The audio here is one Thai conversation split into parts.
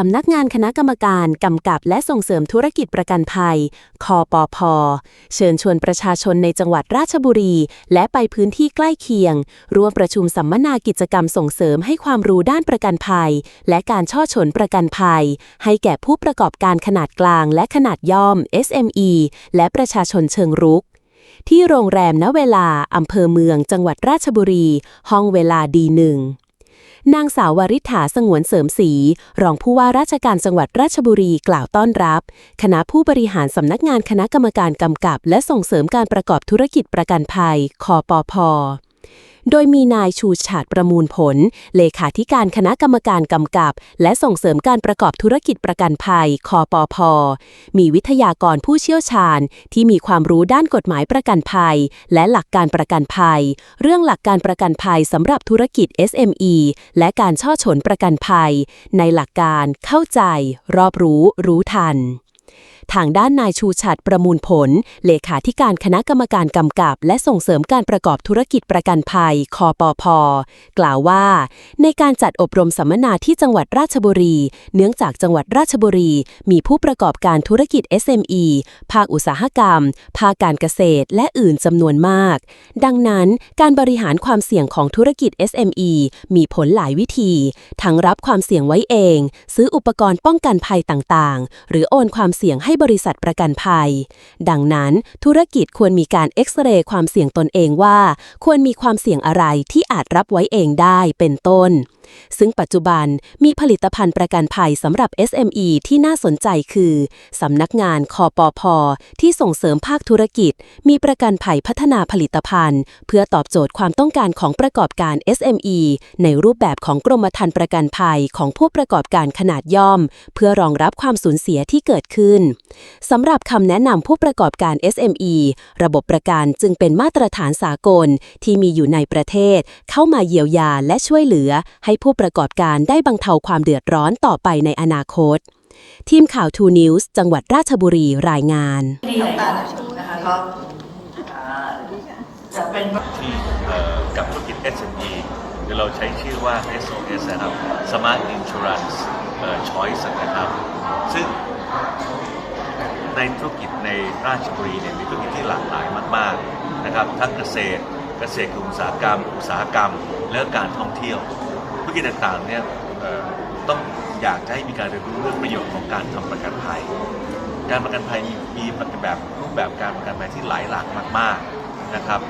สำนักงานคณะกรรมการกำกับและส่งเสริมธุรกิจประกันภัย คอปอพเชิญชวนประชาชนในจังหวัดราชบุรี และไปพื้นที่ใกล้เคียง ร่วมประชุมสัมมนากิจกรรมส่งเสริมให้ความรู้ด้านประกันภัย และการช่อฉนประกันภัย ให้แก่ผู้ประกอบการขนาดกลางและขนาดย่อม SME และประชาชนเชิงรุกที่โรงแรมณเวลาอำเภอเมืองจังหวัดราชบุรี ห้องเวลาดีหนึ่ง นางสาววริษฐาสงวนเสริมศรีรองผู้ว่าราชการจังหวัดราชบุรีกล่าวต้อนรับ คณะผู้บริหารสำนักงานคณะกรรมการกำกับ และส่งเสริมการประกอบธุรกิจประกันภัยคอปอพ โดยมีนายชูชาติประมูลผล เลขาธิการคณะกรรมการกำกับ และส่งเสริมการประกอบธุรกิจประกันภัย คอปอพมีวิทยากรผู้เชี่ยวชาญ ที่มีความรู้ด้านกฎหมายประกันภัย และหลักการประกันภัย เรื่องหลักการประกันภัยสำหรับธุรกิจ SME และการช่อฉนประกันภัย ในหลักการเข้าใจ รอบรู้ รู้ทันทางด้านนายชูชัดประมูลผล เลขาธิการคณะกรรมการกำกับ และส่งเสริมการประกอบธุรกิจประกันภัย คอปอพกล่าวว่า ในการจัดอบรมสัมมนาที่จังหวัดราชบุรี เนื่องจากจังหวัดราชบุรี มีผู้ประกอบการธุรกิจ SME ภาคอุตสาหกรรม ภาคการเกษตร และอื่นจำนวนมาก ดังนั้น การบริหารความเสี่ยงของธุรกิจ SME มีผลหลายวิธี ทั้งรับความเสี่ยงไว้เอง ซื้ออุปกรณ์ป้องกันภัยต่างๆ หรือโอนความเสี่ยงให้บริษัทประกันภัย ดังนั้นธุรกิจควรมีการเอ็กซเรย์ความเสี่ยงตนเองว่า ควรมีความเสี่ยงอะไรที่อาจรับไว้เองได้เป็นต้น ซึ่งปัจจุบันมีผลิตภัณฑ์ประกันภัยสำหรับ SME ที่น่าสนใจคือ สำนักงานคอปอพที่ส่งเสริมภาคธุรกิจ มีประกันภัยพัฒนาผลิตภัณฑ์ เพื่อตอบโจทย์ความต้องการของประกอบการ SME ในรูปแบบของกรมธรรม์ประกันภัยของผู้ประกอบการขนาดย่อม เพื่อรองรับความสูญเสียที่เกิดขึ้นสำหรับคำแนะนำผู้ประกอบการ SME ระบบประกันจึงเป็นมาตรฐานสากล ที่มีอยู่ในประเทศ เข้ามาเยียวยาและช่วยเหลือ ให้ผู้ประกอบการได้บรรเทาความเดือดร้อนต่อไปในอนาคต ทีมข่าวทูนิวส์จังหวัดราชบุรีรายงานดีต่างๆนะคะก็จะเป็นที่กับธุรกิจ SME เราใช้ชื่อว่า SOS นะครับ Smart Insurance Choice นะครับ ซึ่ง ในธุรกิจในราชบุรีเนี่ยมีธุรกิจที่หลากหลายมากๆนะครับทั้งเกษตรเกษตรอุตสาหกรรม อุตสาหกรรม และการท่องเที่ยวธุรกิจต่างๆเนี่ยต้องอยากจะให้มีการเรียนรู้เรื่องประโยชน์ของการทำประกันภัย การประกันภัยมีมีแบบรูปแบบการประกันภัยที่หลายหลากมากๆนะครับ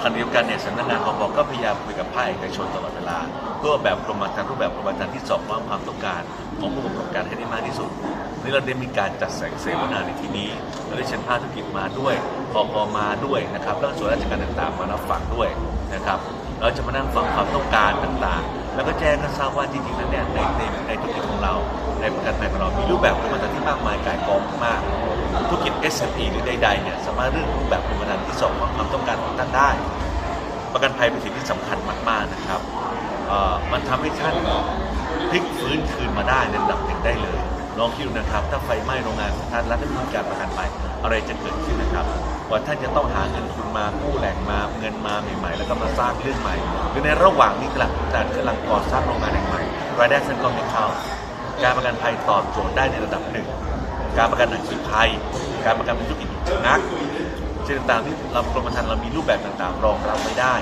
ขณะเดียวกันเนี่ยสำนักงานขอบอกก็พยายามคุยกับภาคเอกชนตลอดเวลา เพื่อแบบกรมธรรม์รูปแบบกรมธรรม์ที่สอบความความต้องการของผู้ประกอบการให้ได้มากที่สุด นี่เราได้มีการจัดแสงเสวนาในที่นี้เราได้เชิญภาคธุรกิจมาด้วยพอพมาด้วยนะครับแล้วก็ส่วนราชการต่างๆ มารับฟังด้วยนะครับ เราจะมานั่งฟังความต้องการต่างๆ แล้วก็แจ้งให้ทราบว่าจริงๆแล้วเนี่ยในในในธุรกิจของเราในประกันภัยของเรา มีรูปแบบกรมธรรที่มากมายกายกองมากธุรกิจ SME หรือใดๆเนี่ยสามารถเลือกรูปแบบกรมธรรที่สอดคล้องความต้องการของท่านได้ ประกันภัยเป็นสิ่งที่สำคัญมากๆนะครับมันทำให้ท่านพลิกฟื้นคืนมาได้ในระดับหนึ่งได้เลย ลองคิดดูนะครับ ถ้าไฟไหม้โรงงานของท่านแล้วถ้าไม่มีการประกันภัยอะไรจะเกิดขึ้นนะครับว่าท่านจะต้องหาเงินทุนมากู้แหล่งมาเงินมาใหม่ๆ แล้วก็มาสร้างเรื่องใหม่หรือในระหว่างนี้กลังแต่กำลังก่อสร้างโรงงานแห่งใหม่รายได้ท่านก็ไม่เข้า การประกันภัยตอบโจทย์ได้ในระดับหนึ่งการประกันอัคคีภัย การประกันธุรกิจชะงักสิ่งต่างๆที่เรากรมธรรม์เรามีรูปแบบต่างๆ รองรับไว้ได้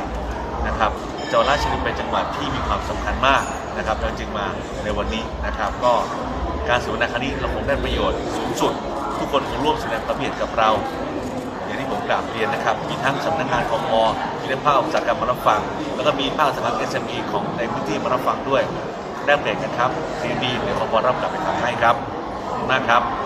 นะครับจังหวัดราชบุรีเป็นจังหวัดที่มีความสำคัญมากนะครับเราจึงมาในวันนี้นะครับก็ การเสวนาครั้งนี้เราคงได้ประโยชน์สูงสุด ทุกคนคงร่วมแสดงความเห็นกับเรา อย่างที่ผมกล่าวเรียนนะครับ มีทั้งสำนักงานของมอมีทั้งภาคอุตสาหกรรมมารับฟัง แล้วก็มีภาคอุตสาหกรรม SME ของในพื้นที่มารับฟังด้วยได้เปลี่ยนกันครับดีดีเดี๋ยวผมรับกลับไปทำให้ครับขอบคุณมากครับ